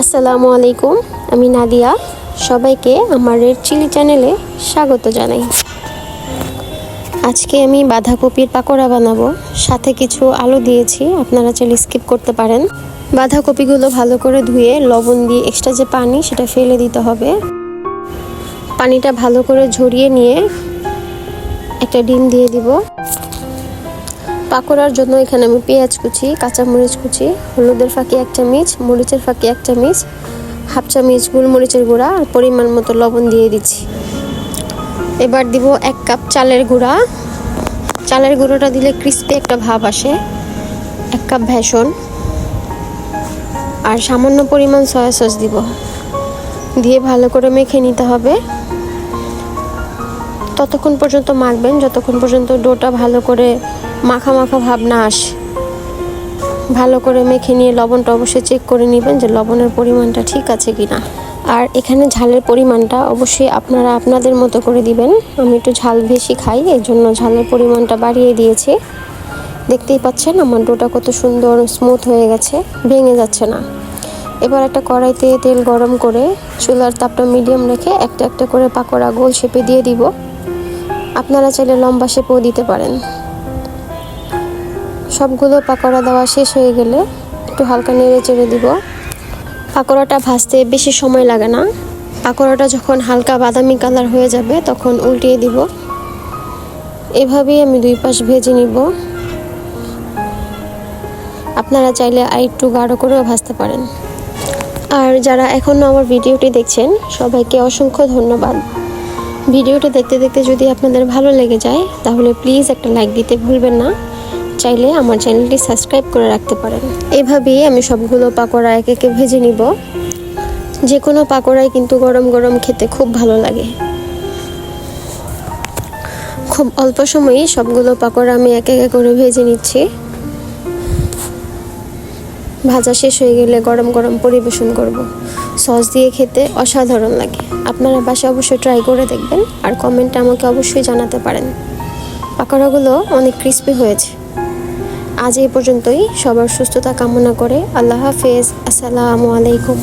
আসসালামু আলাইকুম, আমি নাদিয়া। সবাইকে আমার রেড চিলি চ্যানেলে স্বাগত জানাই। আজকে আমি বাঁধাকপির পাকোড়া বানাবো। সাথে কিছু আলু দিয়েছি, আপনারা চাইলে স্কিপ করতে পারেন। বাঁধাকপিগুলো ভালো করে ধুয়ে লবণ দিয়ে এক্সট্রা যে পানি, সেটা ফেলে দিতে হবে। পানিটা ভালো করে ঝরিয়ে নিয়ে একটা ডিম দিয়ে দিব। পাকোড়ার জন্য এখানে আমি পেঁয়াজ কুচি, কাঁচামরিচ কুচি, হলুদের ফাঁকি এক চামচ, মরিচের ফাঁকি এক চামচ, হাফ চামচ গোলমরিচের গুঁড়া আর পরিমাণ মতো লবণ দিয়ে দিচ্ছি। এবার দিব এক কাপ চালের গুঁড়া। চালের গুঁড়োটা দিলে ক্রিস্পি একটা ভাব আসে। এক কাপ ভেষণ। আর সামান্য পরিমাণ সয়া সস দিব। দিয়ে ভালো করে মেখে নিতে হবে। ততক্ষণ পর্যন্ত মাখবেন, যতক্ষণ পর্যন্ত ডোটা ভালো করে মাখা মাখা ভাব না আসে। ভালো করে মেখে নিয়ে লবণটা অবশ্যই চেক করে নেবেন যে লবণের পরিমাণটা ঠিক আছে কি না আর এখানে ঝালের পরিমাণটা অবশ্যই আপনারা আপনাদের মতো করে দিবেন। আমি একটু ঝাল বেশি খাই এই জন্য ঝালের পরিমাণটা বাড়িয়ে দিয়েছি। দেখতেই পাচ্ছেন আমার ডোটা কত সুন্দর স্মুথ হয়ে গেছে, ভেঙে যাচ্ছে না। এবার একটা কড়াইতে তেল গরম করে চুলার তাপটা মিডিয়াম রেখে একটা একটা করে পাকোড়া গোল শেপে দিয়ে দিব। আপনারা চাইলে লম্বা শেপেও দিতে পারেন। সবগুলো পাকোড়া দেওয়া শেষ হয়ে গেলে একটু হালকা নেড়ে চেড়ে দিব। পাকোড়াটা ভাজতে বেশি সময় লাগে না। পাকোড়াটা যখন হালকা বাদামি কালার হয়ে যাবে তখন উল্টিয়ে দিব। এভাবেই আমি দুই পাশ ভেজে নিব। আপনারা চাইলে আর একটু গাঢ় করেও ভাজতে পারেন। আর যারা এখনও আমার ভিডিওটি দেখছেন, সবাইকে অসংখ্য ধন্যবাদ। ভিডিওটা দেখতে দেখতে যদি আপনাদের ভালো লেগে যায়, তাহলে প্লিজ একটা লাইক দিতে ভুলবেন না। চাইলে আমার চ্যানেলটি সাবস্ক্রাইব করে রাখতে পারেন। এভাবেই আমি সবগুলো পাকোড়া এক একে ভেজে নিব। যে কোনো পাকোড়াই কিন্তু গরম গরম খেতে খুব ভালো লাগে। খুব অল্প সময়েই সবগুলো পাকোড়া আমি এক একে করে ভেজে নিচ্ছি। ভাজা শেষ হয়ে গেলে গরম গরম পরিবেশন করব। সস দিয়ে খেতে অসাধারণ লাগে। আপনারা বাসায় অবশ্যই ট্রাই করে দেখবেন আর কমেন্টে আমাকে অবশ্যই জানাতে পারেন। পাকোড়াগুলো অনেক ক্রিস্পি হয়েছে। আজ এই পর্যন্তই। সবার সুস্থতা কামনা করে। আল্লাহ হাফেজ। আসসালামু আলাইকুম।